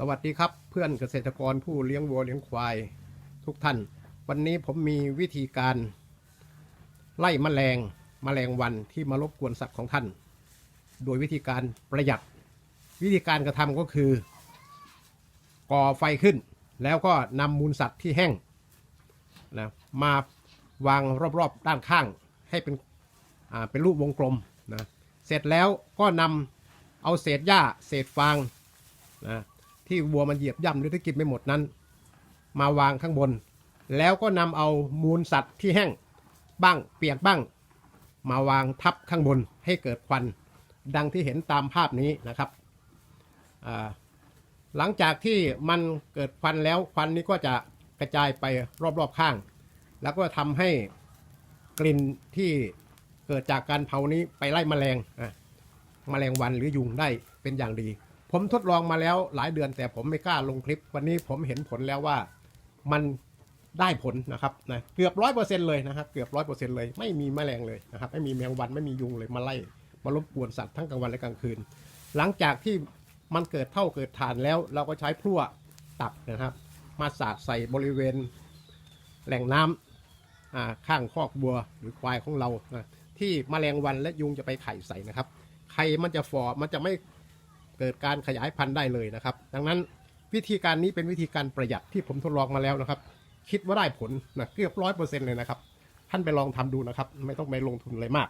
สวัสดีครับเพื่อนเกษตรกรผู้เลี้ยงวัวเลี้ยงควายทุกท่าน วันนี้ผมมีวิธีการ ไล่แมลงแมลงวันที่มารบกวนสัตว์ของท่าน โดยวิธีการประหยัด วิธีการกระทำก็คือ ก่อไฟขึ้น แล้วก็นำมูลสัตว์ที่แห้งนะมาวางรอบๆด้านข้างให้เป็นเป็นรูปวงกลมนะเสร็จแล้วก็นำเอาเศษหญ้าเศษฟางนะ ที่วัวมันเหยียบย่ำหรือที่กินไม่หมดนั้น มาวางข้างบน แล้วก็นำเอามูลสัตว์ที่แห้งบ้างเปียกบ้าง มาวางทับข้างบนให้เกิดควัน ดังที่เห็นตามภาพนี้นะครับหลังจากที่มันเกิดควันแล้วควันนี้ก็จะกระจายไปรอบๆข้าง แล้วก็ทำให้กลิ่นที่เกิดจากการเผานี้ไปไล่แมลงแมลงวันหรือยุงได้เป็นอย่างดี ผมทดลองมาแล้วหลายเดือนแต่ผมไม่กล้าลงคลิป วันนี้ผมเห็นผลแล้วว่ามันได้ผลนะครับนะเกือบร้อยเปอร์เซ็นต์เลยนะครับเกือบร้อยเปอร์เซ็นต์เลยไม่มีแมลงเลยนะครับไม่มีแมงวันไม่มียุงเลยมาไล่มารบกวนสัตว์ทั้งกลางวันและกลางคืน หลังจากที่มันเกิดเท่าเกิดฐานแล้ว เราก็ใช้พลั่วตับนะครับ มาสาดใส่บริเวณแหล่งน้ำอ่าข้างคอกบัวหรือควายของเรานะที่แมลงวันและยุงจะไปไข่ใส่นะครับไข่มันจะฝ่อมันจะไม่ เกิดการขยายพันธุ์ได้เลยนะครับ ดังนั้นวิธีการนี้เป็นวิธีการประหยัดที่ผมทดลองมาแล้วนะครับ คิดว่าได้ผลนะเกือบร้อยเปอร์เซ็นต์เลยนะครับ ท่านไปลองทำดูนะครับ ไม่ต้องไปลงทุนอะไรมาก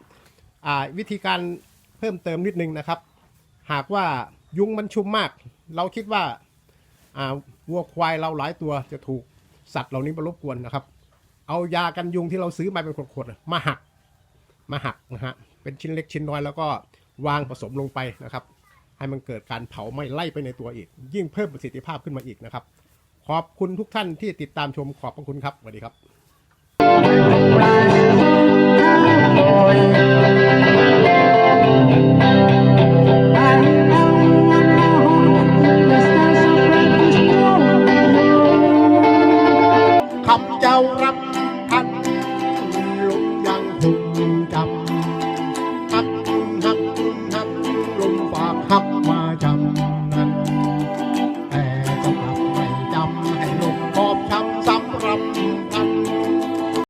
วิธีการเพิ่มเติมนิดนึงนะครับ หากว่ายุงมันชุมมาก เราคิดว่าวัวควายเราหลายตัวจะถูกสัตว์เหล่านี้มารบกวนนะครับ เอายากันยุงที่เราซื้อมาเป็นขวดๆมาหักมาหักนะฮะเป็นชิ้นเล็กชิ้นน้อยแล้วก็วางผสมลงไปนะครับ ให้มันเกิดการเผาไหม้ไล่ไปในตัวอีก ยิ่งเพิ่มประสิทธิภาพขึ้นมาอีกนะครับ ขอบคุณทุกท่านที่ติดตามชมขอบพระคุณครับสวัสดีครับ pop